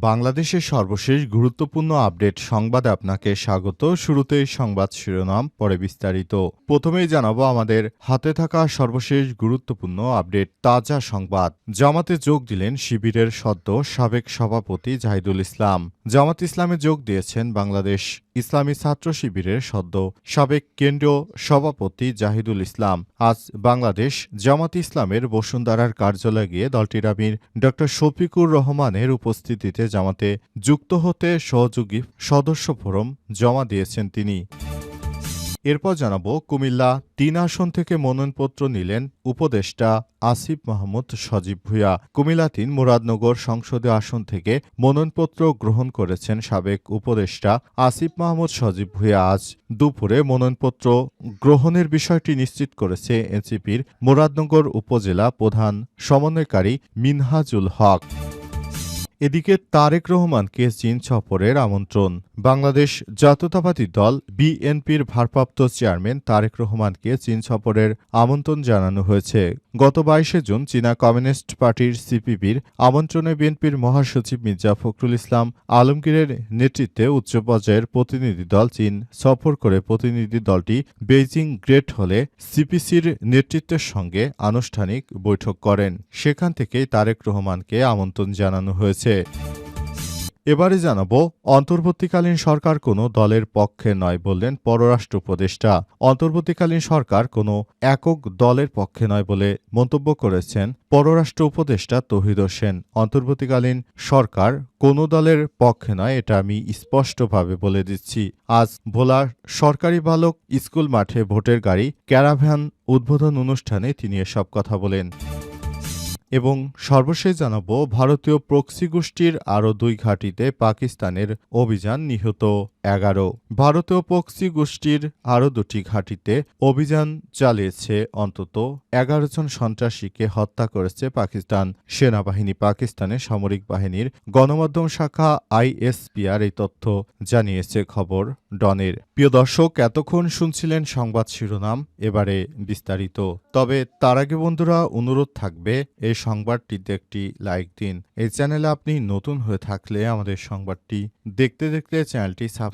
বাংলাদেশের সর্বশেষ গুরুত্বপূর্ণ আপডেট সংবাদে আপনাকে স্বাগত। শুরুতেই সংবাদ শিরোনাম, পরে বিস্তারিত। প্রথমেই জানাব আমাদের হাতে থাকা সর্বশেষ গুরুত্বপূর্ণ আপডেট, তাজা সংবাদ। জামাতে যোগ দিলেন শিবিরের সদ্য সাবেক সভাপতি জাহিদুল ইসলাম। জামাত ইসলামে যোগ দিয়েছেন বাংলাদেশ ইসলামী ছাত্র শিবিরের সদ্য সাবেক কেন্দ্রীয় সভাপতি জাহিদুল ইসলাম। আজ বাংলাদেশ জামাত ইসলামের বসুন্ধরার কার্যালয়ে গিয়ে দলটির আমির ড শফিকুর রহমানের উপস্থিতিতে জামাতে যুক্ত হতে সহযোগী সদস্য ফোরাম জমা দিয়েছেন তিনি। এরপর জানাব, কুমিল্লা তিন আসন থেকে মনোনয়নপত্র নিলেন উপদেষ্টা আসিফ মাহমুদ সজীব ভুঁইয়া। কুমিল্লা তিন মুরাদনগর সংসদীয় আসন থেকে মনোনয়নপত্র গ্রহণ করেছেন সাবেক উপদেষ্টা আসিফ মাহমুদ সজীব ভুঁইয়া। আজ দুপুরে মনোনয়নপত্র গ্রহণের বিষয়টি নিশ্চিত করেছে এনসিপির মুরাদনগর উপজেলা প্রধান সমন্বয়কারী মিনহাজুল হক। এদিকে তারেক রহমানকে চীন সফরের আমন্ত্রণ। বাংলাদেশ জাতীয়তাবাদী দল বিএনপির ভারপ্রাপ্ত চেয়ারম্যান তারেক রহমানকে চীন সফরের আমন্ত্রণ জানানো হয়েছে। গত বাইশে জুন চীনা কমিউনিস্ট পার্টির সিপিবির আমন্ত্রণে বিএনপির মহাসচিব মির্জা ফখরুল ইসলাম আলমগীরের নেতৃত্বে উচ্চ পর্যায়ের প্রতিনিধি দল চীন সফর করে প্রতিনিধি দলটি বেইজিং গ্রেট হলে সিপিসির নেতৃত্বের সঙ্গে আনুষ্ঠানিক বৈঠক করেন। সেখান থেকেই তারেক রহমানকে আমন্ত্রণ জানানো হয়েছে। এবারে জানাব, অন্তর্বর্তীকালীন সরকার কোনো দলের পক্ষে নয় বললেন পররাষ্ট্র উপদেষ্টা। অন্তর্বর্তীকালীন সরকার কোনো একক দলের পক্ষে নয় বলে মন্তব্য করেছেন পররাষ্ট্র উপদেষ্টা তহিদ হোসেন। অন্তর্বর্তীকালীন সরকার কোনো দলের পক্ষে নয়, এটা আমি স্পষ্টভাবে বলে দিচ্ছি। আজ ভোলার সরকারি বালক স্কুল মাঠে ভোটের গাড়ি ক্যারাভ্যান উদ্বোধন অনুষ্ঠানে তিনি এসব কথা বলেন। এবং সর্বশেষ জানাব ভারতীয় প্রক্সি গোষ্ঠীর আরও দুই ঘাঁটিতে পাকিস্তানের অভিযান নিহত। এগারো। ভারতীয় প্রক্সি গোষ্ঠীর আরও দুটি ঘাঁটিতে অভিযান চালিয়েছে অন্তত এগারো জন সন্ত্রাসীকে হত্যা করেছে পাকিস্তান। সেনাবাহিনী পাকিস্তানের সামরিক বাহিনীর গণমাধ্যম শাখা আইএসপিআর এই তথ্য জানিয়েছে খবর ডনের। প্রিয় দর্শক, এতক্ষণ শুনছিলেন সংবাদ শিরোনাম, এবারে বিস্তারিত। তবে তার আগে বন্ধুরা, অনুরোধ থাকবে এই সংবাদটিতে একটি লাইক দিন। এই চ্যানেলে আপনি নতুন হয়ে থাকলে আমাদের সংবাদটি দেখতে দেখতে চ্যানেলটি সাবস্ক্রাইব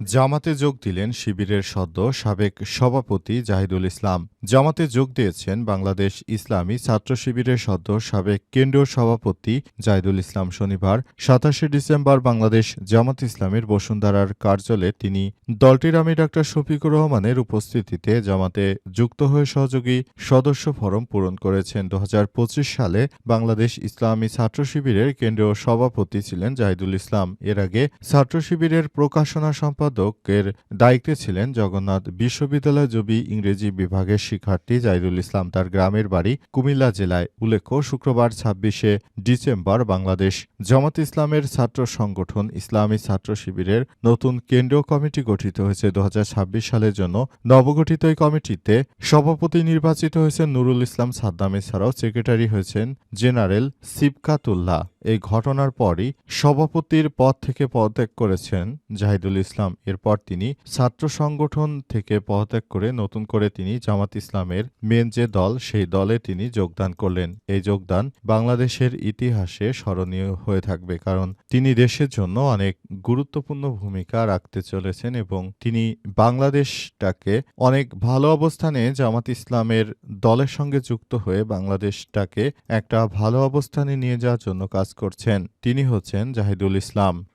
জামাতে যোগ দিলেন শিবিরের সদ্য সাবেক সভাপতি জাহিদুল ইসলাম। জামাতে যোগ দিয়েছেন বাংলাদেশ ইসলামী ছাত্র শিবিরের সদ্য সাবেক কেন্দ্রীয় সভাপতি জাহিদুল ইসলাম শনিবার, সাতাশে ডিসেম্বর বাংলাদেশ জামাত ইসলামের বসুন্ধরার কার্যালয়ে তিনি দলটির আমি ডাক্তার শফিকুর রহমানের উপস্থিতিতে জামাতে যুক্ত হয়ে সহযোগী সদস্য ফরম পূরণ করেছেন। দু হাজার পঁচিশ সালে বাংলাদেশ ইসলামী ছাত্র শিবিরের কেন্দ্রীয় সভাপতি ছিলেন জাহিদুল ইসলাম। এর আগে ছাত্র শিবিরের প্রকাশনা সম্পাদকের দায়িত্বে ছিলেন জগন্নাথ বিশ্ববিদ্যালয় জবি ইংরেজি বিভাগের শিক্ষার্থী জাহিদুল ইসলাম। তার গ্রামের বাড়ি কুমিল্লা জেলায়। উল্লেখ্য, শুক্রবার ছাব্বিশে ডিসেম্বর বাংলাদেশ জামাত ইসলামের ছাত্র সংগঠন ইসলামী ছাত্র শিবিরের নতুন কেন্দ্রীয় কমিটি গঠিত হয়েছে। দু হাজার ছাব্বিশ সালের জন্য নবগঠিত এই কমিটিতে সভাপতি নির্বাচিত হয়েছেন নুরুল ইসলাম সাদ্দাম। এছাড়াও সেক্রেটারি হয়েছেন জেনারেল সিবকাতুল্লাহ। এই ঘটনার পরই সভাপতির পদ থেকে পদত্যাগ করেছেন জাহিদুল ইসলাম। এরপর তিনি ছাত্র সংগঠন থেকে পদত্যাগ করে নতুন করে তিনি জামাত ইসলামের মেন যে দল, সেই দলে তিনি যোগদান করলেন। এই যোগদান বাংলাদেশের ইতিহাসে স্মরণীয় হয়ে থাকবে কারণ তিনি দেশের জন্য অনেক গুরুত্বপূর্ণ ভূমিকা রাখতে চলেছেন এবং তিনি বাংলাদেশটাকে অনেক ভালো অবস্থানে জামাত ইসলামের দলের সঙ্গে যুক্ত হয়ে বাংলাদেশটাকে একটা ভালো অবস্থানে নিয়ে যাওয়ার জন্য কাজ করছেন। তিনি হচ্ছেন জাহিদুল ইসলাম।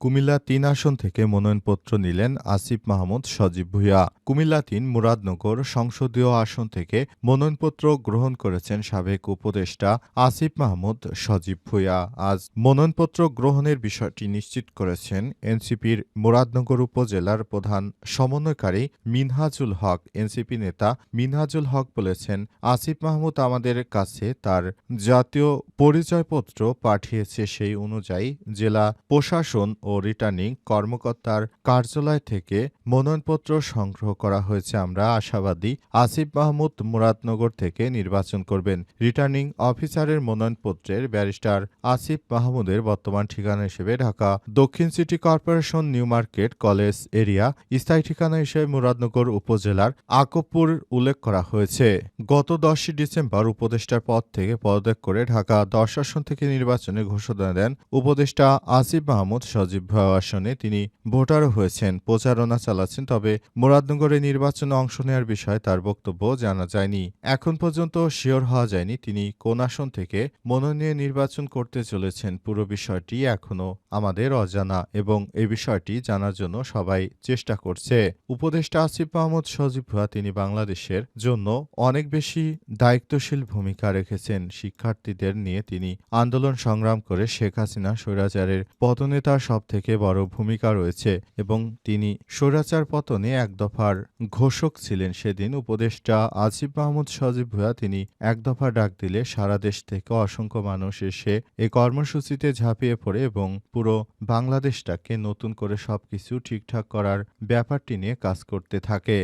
কুমিল্লা তিন আসন থেকে মনোনয়নপত্র নিলেন আসিফ মাহমুদ, সজীব ভুঁইয়া। কুমিল্লা তিন, মুরাদনগর সংসদীয় আসন থেকে মনোনয়নপত্র গ্রহণ করেছেন সাবেক উপদেষ্টা আসিফ মাহমুদ, সজীব ভুঁইয়া। আজ মনোনয়নপত্র গ্রহণের বিষয়টি নিশ্চিত করেছেন এনসিপির মুরাদনগর উপজেলার প্রধান সমন্বয়কারী মিনহাজুল হক। এনসিপি নেতা মিনহাজুল হক বলেছেন, আসিফ মাহমুদ আমাদের কাছে তার জাতীয় পরিচয়পত্র পাঠিয়েছে সেই অনুযায়ী জেলা প্রশাসন ও রিটার্নিং কর্মকর্তার কার্যালয় থেকে মনোনয়নপত্র সংগ্রহ করা হয়েছে। আমরা আশাবাদী আসিফ মাহমুদ মুরাদনগর থেকে নির্বাচন করবেন। রিটার্নিং অফিসারের মনোনয়নপত্রের ব্যারিস্টার আসিফ মাহমুদের বর্তমান ঠিকানা হিসেবে ঢাকা। দক্ষিণ city corporation, New Market, college area, স্থায়ী ঠিকানা হিসেবে মুরাদনগর উপজেলার আকবপুর উল্লেখ করা হয়েছে। গত দশই ডিসেম্বর উপদেষ্টার পদ থেকে পদত্যাগ করে ঢাকা দশ আসন থেকে নির্বাচনে ঘোষণা দেন উপদেষ্টা আসিফ মাহমুদ সজীব ভয় আসনে তিনি ভোটারও হয়েছেন, প্রচারণা চালাচ্ছেন, তবে মুরাদনগরে নির্বাচনে অংশ নেওয়ার বিষয়ে তার বক্তব্য জানা যায়নি। এখন পর্যন্ত শিওর হওয়া যায়নি তিনি কোন আসন থেকে মনোনয়ন নির্বাচন করতে চলেছেন, পুরো বিষয়টি এখনও আমাদের অজানা এবং এই বিষয়টি জানার জন্য সবাই চেষ্টা করছে। উপদেষ্টা আসিফ মাহমুদ, সজীব ভুয়া তিনি বাংলাদেশের জন্য অনেক বেশি দায়িত্বশীল ভূমিকা রেখেছেন। শিক্ষার্থীদের নিয়ে তিনি আন্দোলন সংগ্রাম করে শেখ হাসিনা স্বৈরাচারের পতনে তার সব থেকে বড় ভূমিকা রয়েছে এবং তিনি স্বৈরাচার পতনে এক দফার ঘোষক ছিলেন সেদিন। উপদেষ্টা আজিব মাহমুদ সজীব ভুয়া তিনি এক দফা ডাক দিলে সারা দেশ থেকে অসংখ্য মানুষ এসে এ কর্মসূচিতে ঝাঁপিয়ে পড়ে এবং পুরো বাংলাদেশটাকে নতুন করে সবকিছু ঠিকঠাক করার ব্যাপারটি নিয়ে কাজ করতে থাকে।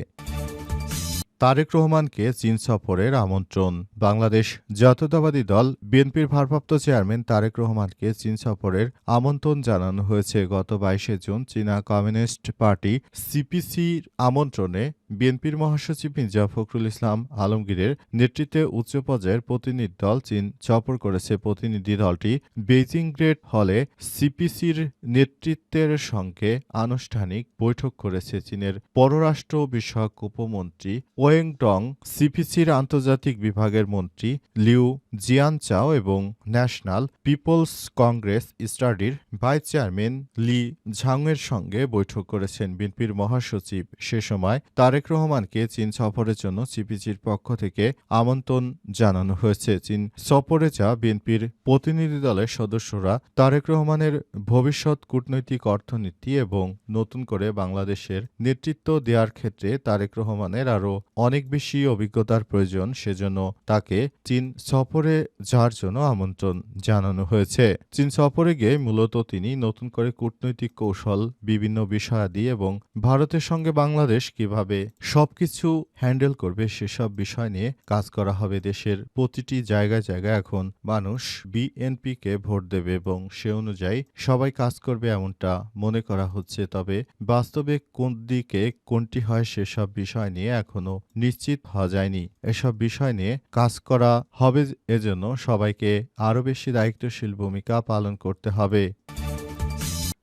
তারেক রহমানকে চীন সফরের আমন্ত্রণ। বাংলাদেশ জাতীয়তাবাদী দল বিএনপির ভারপ্রাপ্ত চেয়ারম্যান তারেক রহমানকে চীন সফরের আমন্ত্রণ জানানো হয়েছে। গত বাইশে জুন চীনা কমিউনিস্ট পার্টি সিপিসির আমন্ত্রণে বিএনপির মহাসচিব মির্জা ফখরুল ইসলাম আলমগীরের নেতৃত্বে উচ্চ পর্যায়ের প্রতিনিধি দল চীন সফর করেছে। প্রতিনিধি দলটি বেইজিং গ্রেট হলে সিপিসির নেতৃত্বের সঙ্গে আনুষ্ঠানিক বৈঠক করেছে। চীনের পররাষ্ট্র বিষয়ক উপমন্ত্রী ওয়েং ডং সিপিসির আন্তর্জাতিক বিভাগের মন্ত্রী লিউ জিয়ান জিয়ানচাও এবং ন্যাশনাল পিপলস কংগ্রেস স্টাডির ভাইস চেয়ারম্যান লি ঝাংয়ের সঙ্গে বৈঠক করেছেন বিএনপির মহাসচিব। সে সময় তারেক রহমানকে চীন সফরের জন্য সিপিসির পক্ষ থেকে আমন্ত্রণ জানানো হয়েছে। চীন সফরে যা বিএনপির প্রতিনিধি দলের সদস্যরা তারেক রহমানের ভবিষ্যৎ কূটনৈতিক অর্থনীতি এবং নতুন করে বাংলাদেশের নেতৃত্ব দেওয়ার ক্ষেত্রে তারেক রহমানের আরও অনেক বেশি অভিজ্ঞতার প্রয়োজন, সেজন্য তাকে চীন সফরে যাওয়ার জন্য আমন্ত্রণ জানানো হয়েছে। চীন সফরে গিয়ে মূলত তিনি নতুন করে কূটনৈতিক কৌশল, বিভিন্ন বিষয়াদি এবং ভারতের সঙ্গে বাংলাদেশ কীভাবে সবকিছু হ্যান্ডেল করবে, সেসব বিষয় নিয়ে কাজ করা হবে। দেশের প্রতিটি জায়গায় জায়গায় এখন মানুষ বিএনপিকে ভোট দেবে এবং সে অনুযায়ী সবাই কাজ করবে এমনটা মনে করা হচ্ছে। তবে বাস্তবে কোন দিকে কোনটি হয়, সেসব বিষয় নিয়ে এখনও নিশ্চিত হওয়া যায়নি। এসব বিষয় নিয়ে কাজ করা হবে এজন্য সবাইকে আরও বেশি দায়িত্বশীল ভূমিকা পালন করতে হবে।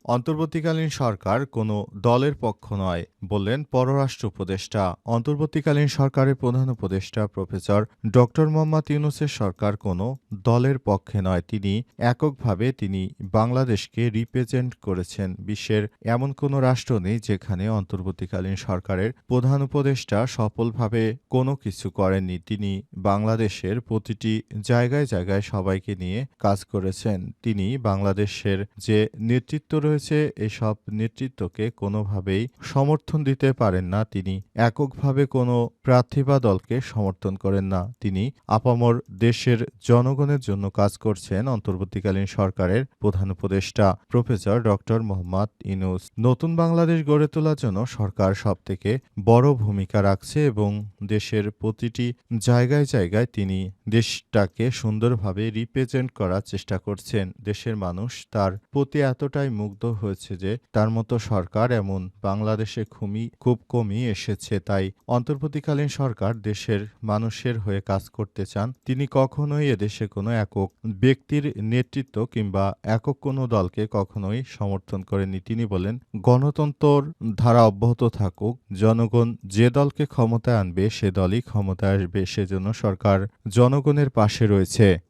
অন্তর্বর্তীকালীন সরকার কোনো দলের পক্ষ নয়, বললেন পররাষ্ট্র উপদেষ্টা। অন্তর্বর্তীকালীন সরকারের প্রধান উপদেষ্টা প্রফেসর ড মোহাম্মদ ইউনুসের সরকার কোনো দলের পক্ষে নয়। তিনি এককভাবে তিনি বাংলাদেশকে রিপ্রেজেন্ট করেছেন। বিশ্বের এমন কোনো রাষ্ট্র নেই যেখানে অন্তর্বর্তীকালীন সরকারের প্রধান উপদেষ্টা সফলভাবে কোনো কিছু করেননি। তিনি বাংলাদেশের প্রতিটি জায়গায় জায়গায় সবাইকে নিয়ে কাজ করেছেন। তিনি বাংলাদেশের যে নেতৃত্ব রয়েছে, এসব নেতৃত্বকে কোনোভাবেই সমর্থন দিতে পারেন না তিনি। এককভাবে কোনো প্রার্থী বা দলকে সমর্থন করেন না তিনি। আপামর দেশের জনগণের জন্য কাজ করছেন অন্তর্বর্তীকালীন সরকারের প্রধান উপদেষ্টা প্রফেসর ডক্টর মোহাম্মদ ইনুস নতুন বাংলাদেশ গড়ে তোলার জন্য সরকার সবথেকে বড় ভূমিকা রাখছে এবং দেশের প্রতিটি জায়গায় জায়গায় তিনি দেশটাকে সুন্দরভাবে রিপ্রেজেন্ট করার চেষ্টা করছেন। দেশের মানুষ তার প্রতি এতটাই মুগ্ধ হয়েছে যে তার মতো সরকার এমন বাংলাদেশে খুবই খুব কমই এসেছে। তাই অন্তর্বর্তীকালীন সরকার দেশের মানুষের হয়ে কাজ করতে চান, তিনি কখনোই এদেশে কোনো একক ব্যক্তির নেতৃত্ব কিংবা একক কোনো দলকে কখনোই সমর্থন করেননি। তিনি বলেন গণতন্ত্র ধারা অব্যাহত থাকুক। জনগণ যে দলকে ক্ষমতায় আনবে, সে দলই ক্ষমতায় আসবে। সেজন্য সরকার জনগণের পাশে রয়েছে।